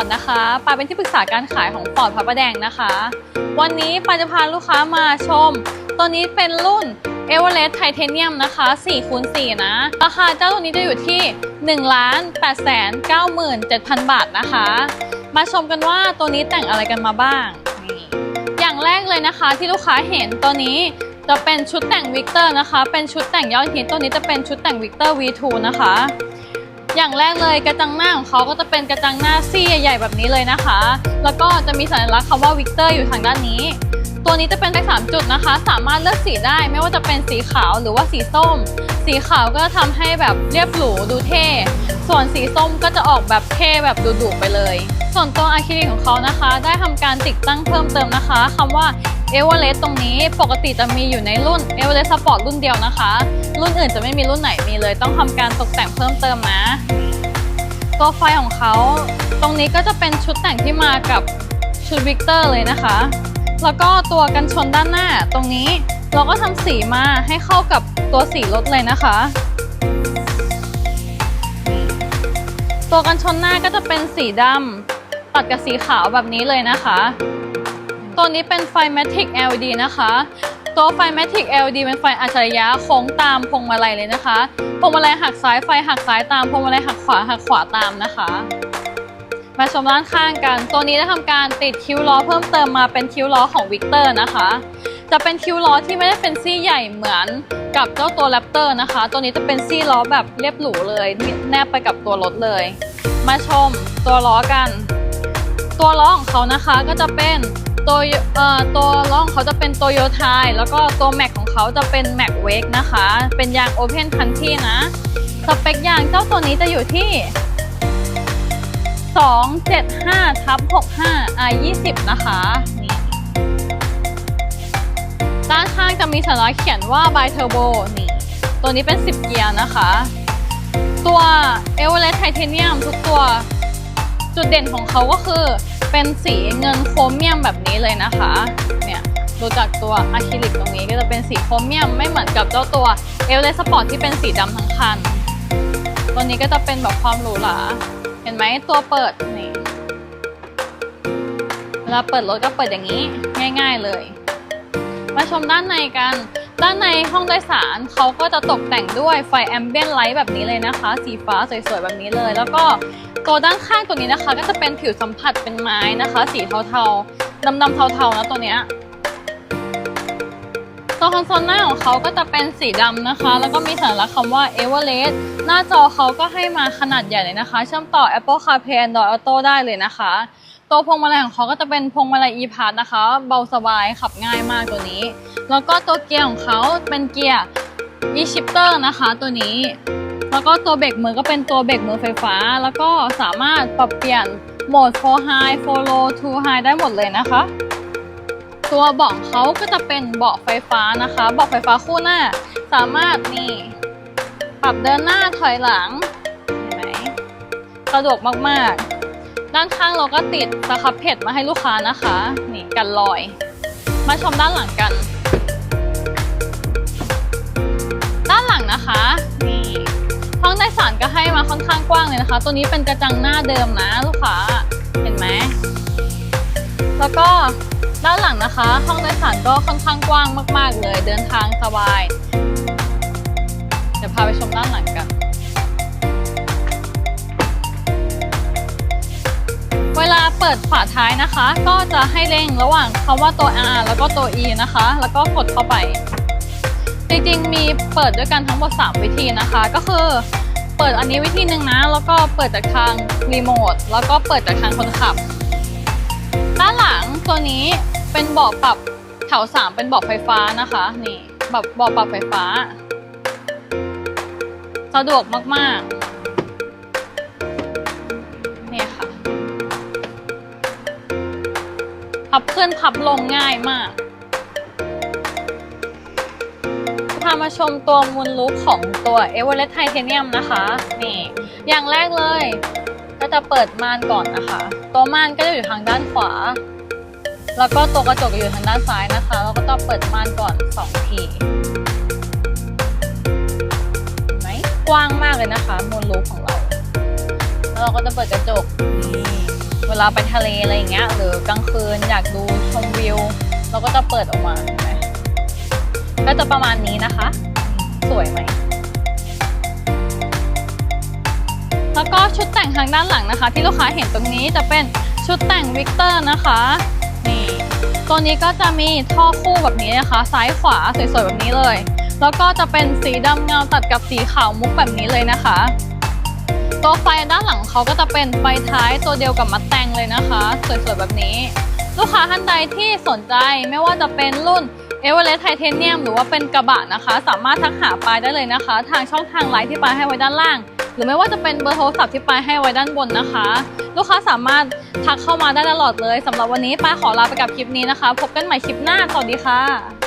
อร์ดนะคะปาเป็นที่ปรึกษาการขายของฟอร์ดพระประแดงนะคะ วันนี้ปาจะพาลูกค้ามาชม ตัวนี้เป็นรุ่น e v e r e s t Titanium นะคะ4คูณ4นะ ราคาเจ้าตัวนี้จะอยู่ที่1ล้าน8แสน97,000 บาทนะคะ มาชมกันว่าตัวนี้แต่งอะไรกันมาบ้าง อย่างแรกเลยนะคะที่ลูกค้าเห็นตัวนี้จะเป็นชุดแต่งวิกเตอร์นะคะ เป็นชุดแต่งยอดฮิตตัวนี้จะเป็นชุดแต่งวิกเตอร์ V2 นะคะ อย่างแรกเลยกระจังหน้าของเขาก็จะเป็นกระจังหน้าซี่ใหญ่ๆแบบนี้เลยนะคะ แล้วก็จะมีสัญลักษณ์คำว่าวิกเตอร์อยู่ทางด้านนี้ ตัวนี้จะเป็นไป3จุดนะคะ สามารถเลือกสีได้ไม่ว่าจะเป็นสีขาวหรือว่าสีส้ม สีขาวก็ทำให้แบบเรียบหรูดูเท่ ส่วนสีส้มก็จะออกแบบเท่แบบดุๆไปเลย ส่วนตัวอะคริลิกของเขานะคะ ได้ทำการติดตั้งเพิ่มเติมนะคะคำว่า เอเวอเรสตรงนี้ปกติจะมีอยู่ในรุ่นเอเวอเรสสปอร์ตรุ่นเดียวนะคะ รุ่นอื่นจะไม่มีรุ่นไหนมีเลย ต้องทำการตกแต่งเพิ่มเติมนะ ตัวไฟของเขาตรงนี้ก็จะเป็นชุดแต่งที่มากับชุดวิกเตอร์เลยนะคะ แล้วก็ตัวกันชนด้านหน้าตรงนี้เราก็ทำสีมาให้เข้ากับตัวสีรถเลยนะคะ ตัวกันชนหน้าก็จะเป็นสีดำตัดกับสีขาวแบบนี้เลยนะคะ ตัวนี้เป็นไฟ Matic LED นะคะ ตัวไฟ Matic LED เป็นไฟอัจฉริยะโค้งตามพวงมาลัยเลยนะคะ พวงมาลัยหักซ้ายไฟหักซ้ายตามพวงมาลัยหักขวาหักขวาตามนะคะ มาชมด้านข้างกัน ตัวนี้ได้ทำการติดคิ้วล้อเพิ่มเติมมาเป็นคิ้วล้อของวิกเตอร์นะคะ จะเป็นคิ้วล้อที่ไม่ได้เป็นซี่ใหญ่เหมือนกับเจ้าตัวแรปเตอร์นะคะ ตัวนี้จะเป็นซี่ล้อแบบเรียบหรูเลย แนบไปกับตัวรถเลย มาชมตัวล้อกัน ตัวล้อของเขานะคะก็จะเป็นตัวเอ่อตัวล้อของเขาจะเป็นโตโยต้าแล้วก็ตัวแม็กของเขาจะเป็นแม็กเวกนะคะ เป็นยางโอเพนคันที่นะ สเปคยางเจ้าตัวนี้จะอยู่ที่ 275ทับ65 i 20 นะคะนี่ด้านข้างจะมีสัญลักษณ์เขียนว่า by turbo นี่ ตัวนี้เป็น 10 เกียร์นะคะ ตัว e v e r e s t Titanium ทุกตัว จุดเด่นของเขาก็คือเป็นสีเงินโครเมียมแบบนี้เลยนะคะ เนี่ยดูจากตัวอะคริลิกตรงนี้ก็จะเป็นสีโครเมียมไม่เหมือนกับเจ้าตัวเอลเลสปอร์ตที่เป็นสีดำทั้งคัน ตัวนี้ก็จะเป็นแบบความหรูหราเห็นไหมตัวเปิดนี่เวลาเปิดรถก็เปิดอย่างนี้ง่าย ๆเลย มาชมด้านในกัน ด้านในห้องโดยสารเขาก็จะตกแต่งด้วยไฟแอมเบียนไลท์แบบนี้เลยนะคะ สีฟ้าสวยๆแบบนี้เลย แล้วก็ตัวด้านข้างตัวนี้นะคะ ก็จะเป็นผิวสัมผัสเป็นไม้นะคะ สีเทาๆดำๆเทาๆนะตัวเนี้ยตัวคอนโซลหน้าของเขาก็จะเป็นสีดำนะคะ แล้วก็มีสัญลักษณ์คำว่า Everest หน้าจอเขาก็ให้มาขนาดใหญ่เลยนะคะ เชื่อมต่อ Apple CarPlay Android Auto ได้เลยนะคะ ตัวพวงมาลัยของเขาก็จะเป็นพวงมาลัย e-pass นะคะ เบาสบายขับง่ายมากตัวนี้ แล้วก็ตัวเกียร์ของเขาเป็นเกียร์ e-shifter นะคะ ตัวนี้ แล้วก็ตัวเบรกมือก็เป็นตัวเบรกมือไฟฟ้า แล้วก็สามารถปรับเปลี่ยนโหมด4 high 4 low 2 high ได้หมดเลยนะคะ ตัวเบาะเขาก็จะเป็นเบาะไฟฟ้านะคะเบาะไฟฟ้าคู่หน้า สามารถนี่ปรับเดินหน้าถอยหลังเห็นไหมสะดวกมากๆ ด้านข้างเราก็ติดสครับเพจมาให้ลูกค้านะคะ นี่กันรอย มาชมด้านหลังกัน ด้านหลังนะคะนี่ห้องโดยสารก็ให้มาค่อนข้างกว้างเลยนะคะ ตัวนี้เป็นกระจังหน้าเดิมนะลูกค้าเห็นไหมแล้วก็ด้านหลังนะคะ ห้องโดยสารก็ค่อนข้างกว้างมาก ๆ เลย เดินทางสบาย เดี๋ยวพาไปชมด้านหลังกัน เวลาเปิดฝาท้ายนะคะ ก็จะให้เร่งระหว่างคำว่าตัว R แล้วก็ตัว E นะคะ แล้วก็กดเข้าไป จริงๆ มีเปิดด้วยกันทั้งหมด 3 วิธีนะคะ ก็คือเปิดอันนี้วิธีหนึ่งนะ แล้วก็เปิดจากทางรีโมท แล้วก็เปิดจากทางคนขับ ด้านหลังตัวนี้เป็นเบาะปรับแถว 3 เป็นเบาะไฟฟ้านะคะ นี่แบบเบาะปรับไฟฟ้า สะดวกมากๆ พับขึ้นพับลงง่ายมาก พามาชมตัวมูลลุกของตัว e v e r e s t Titanium นะคะ นี่ อย่างแรกเลย ก็จะเปิดม่านก่อนนะคะ ตัวม่านก็จะอยู่ทางด้านขวา แล้วก็ตัวกระจกอยู่ทางด้านซ้ายนะคะ เราก็ต้องเปิดม่านก่อน 2 ทีเห็นไหมกว้างมากเลยนะคะมูลลุกของเรา แล้วเราก็จะเปิดกระจกนี เวลาไปทะเลอะไรอย่างเงี้ยหรือกลางคืนอยากดูชมวิว เราก็จะเปิดออกมาเห็นไหมก็จะประมาณนี้นะคะ สวยไหม แล้วก็ชุดแต่งทางด้านหลังนะคะ ที่ลูกค้าเห็นตรงนี้จะเป็นชุดแต่งวิกเตอร์นะคะนี่ตัวนี้ก็จะมีท่อคู่แบบนี้นะคะ ซ้ายขวาสวยๆแบบนี้เลย แล้วก็จะเป็นสีดำเงาตัดกับสีขาวมุกแบบนี้เลยนะคะ ตัวไฟด้านหลังเขาก็จะเป็นไฟท้ายตัวเดียวกับมัดแตงเลยนะคะ สวยๆแบบนี้ ลูกค้าท่านใดที่สนใจไม่ว่าจะเป็นรุ่นเอเวอเรสต์ไทเทเนียมหรือว่าเป็นกระบะนะคะ สามารถทักหาปายได้เลยนะคะ ทางช่องทางไลน์ที่ปายให้ไว้ด้านล่าง หรือไม่ว่าจะเป็นเบอร์โทรศัพท์ที่ปายให้ไว้ด้านบนนะคะ ลูกค้าสามารถทักเข้ามาได้ตลอดเลยสำหรับวันนี้ปายขอลาไปกับคลิปนี้นะคะ พบกันใหม่คลิปหน้าสวัสดีค่ะ